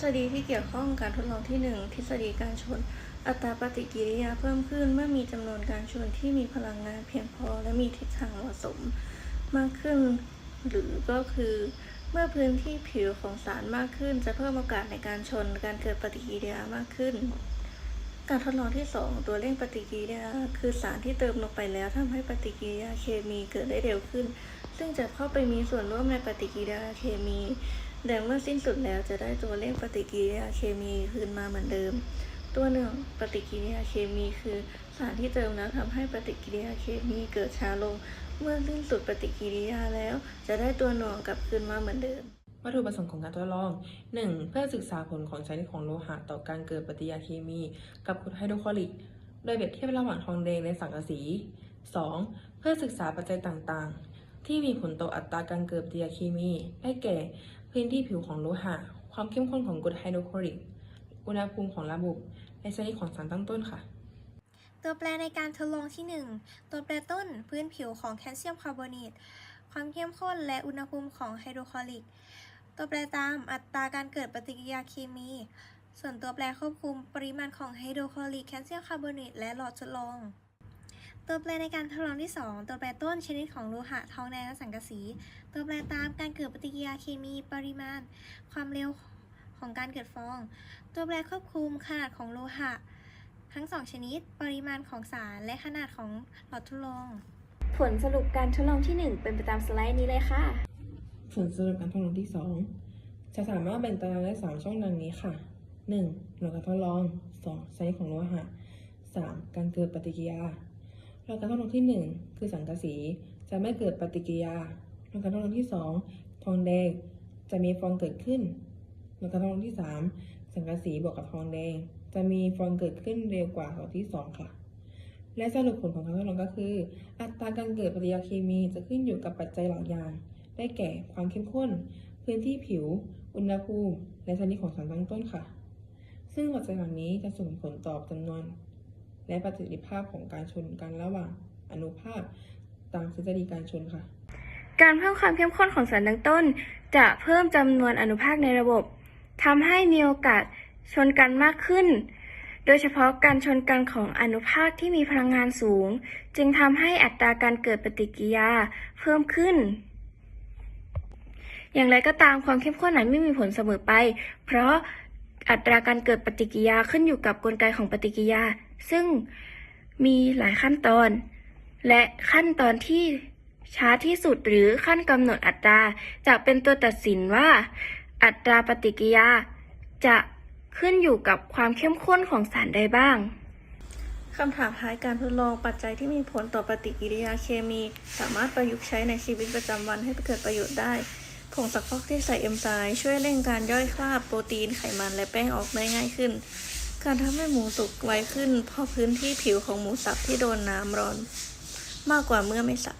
ษฎีที่เกี่ยวข้องการทดลองที่ 1 ทฤษฎีการชน อัตราปฏิกิริยาเพิ่มขึ้นเมื่อมีจำนวนการชนที่มีพลังงานเพียงพอและมีทิศทางเหมาะสม มากขึ้น หรือก็คือ เมื่อพื้นที่ผิวของสารมากขึ้น จะเพิ่มโอกาสในการชนการเกิดปฏิกิริยามากขึ้น การทดลองที่ 2 ตัวเร่งปฏิกิริยา คือสารที่เติมลงไปแล้วทำให้ปฏิกิริยาเคมีเกิดได้เร็วขึ้น ซึ่งจะเข้าไปมีส่วนร่วมในปฏิกิริยาเคมี แต่เมื่อสิ้นสุดแล้วจะได้ตัวเร่งปฏิกิริยาเคมีคืนมาเหมือนเดิม ตัวหนึ่งปฏิกิริยาเคมีคือสารที่เติมแล้วทำให้ปฏิกิริยาเคมีเกิดช้าลง เมื่อสิ้นสุดปฏิกิริยาแล้ว จะได้ตัวหน่วงกลับคืนมาเหมือนเดิมวัตถุประสงค์ของการทดลอง 1. เพื่อศึกษาผลของชนิดของโลหะต่อการเกิดปฏิกิริยาเคมี กับกรดไฮโดรคลอริก โดยเปรียบเทียบระหว่างทองแดงและสังกะสี 2. เพื่อศึกษาปัจจัยต่างๆ ที่มีผลต่ออัตราการเกิดปฏิกิริยาเคมี ได้แก่ พื้นที่ผิวของโลหะ ความเข้มข้นของกรดไฮโดรคลอริก อุณหภูมิของระบบ และชนิดของสารตั้งต้นค่ะตัวแปรในการทดลองที่ 1 ตัวแปรต้นพื้นผิวของแคลเซียมคาร์บอเนต ความเข้มข้นและอุณหภูมิของไฮโดรคลอริก ตัวแปรตามอัตราการเกิดปฏิกิริยาเคมี ส่วนตัวแปรควบคุมปริมาณของไฮโดรคลอริก แคลเซียมคาร์บอเนต และหลอดทดลอง ตัวแปรในการทดลองที่ 2 ตัวแปรต้นชนิดของโลหะทองแดงและสังกะสี ตัวแปรตามการเกิดปฏิกิริยาเคมีปริมาณ ความเร็วของการเกิดฟอง ตัวแปรควบคุมขนาดของโลหะ ทั้งสองชนิด ปริมาณของสารและขนาดของหลอดทดลอง ผลสรุปการทดลองที่ 1 เป็นไปตามสไลด์นี้เลยค่ะ ผลสรุปการทดลองที่ 2 จะสามารถแบ่งตารางได้ 3 ช่องดังนี้ค่ะ 1. หน่วยการทดลอง 2. ชนิดของโลหะ 3. การเกิดปฏิกิริยา หน่วยการทดลองที่ 1 คือสังกะสี จะไม่เกิดปฏิกิริยาหน่วยการทดลองที่ 2 ทองแดง จะมีฟองเกิดขึ้นหน่วยการทดลองที่ 3 สังกะสีบวกกับทองแดง จะมีฟองเกิดขึ้นเร็วกว่าหน่วยที่ 2 ค่ะ และสรุปผลของการทดลองก็คือ อัตราการเกิดปฏิกิริยาเคมีจะขึ้นอยู่กับปัจจัยหลายอย่าง ได้แก่ความเข้มข้น พื้นที่ผิว อุณหภูมิ และชนิดของสารตั้งต้นค่ะ ซึ่งปัจจัยเหล่านี้จะส่งผลต่อจำนวน และประสิทธิภาพของการชนกันระหว่างอนุภาคตามทฤษฎีการชนค่ะ การเพิ่มความเข้มข้นของสารตั้งต้น จะเพิ่มจำนวนอนุภาคในระบบทำให้มีโอกาสชนกันมากขึ้น โดยเฉพาะการชนกันของอนุภาคที่มีพลังงานสูง จึงทำให้อัตราการเกิดปฏิกิริยาเพิ่มขึ้น อย่างไรก็ตามความเข้มข้นนั้นไม่มีผลเสมอไป เพราะ อัตราการเกิดปฏิกิริยาขึ้นอยู่กับกลไกของปฏิกิริยา ซึ่งมีหลายขั้นตอน และขั้นตอนที่ช้าที่สุดหรือขั้นกำหนดอัตราจะเป็นตัวตัดสินว่า อัตราปฏิกิริยาจะขึ้นอยู่กับความเข้มข้นของสารใดบ้างคำถามท้ายการทดลองปัจจัยที่มีผลต่อปฏิกิริยาเคมี สามารถประยุกต์ใช้ในชีวิตประจำวันให้เกิดประโยชน์ได้ ผงซักฟอกที่ใส่เอนไซม์ช่วยเร่งการย่อยคราบโปรตีนไขมันและแป้งออกได้ง่ายขึ้น การทำให้หมูสุกไวขึ้นเพราะพื้นที่ผิวของหมูสับที่โดนน้ำร้อน มากกว่าเมื่อไม่สับ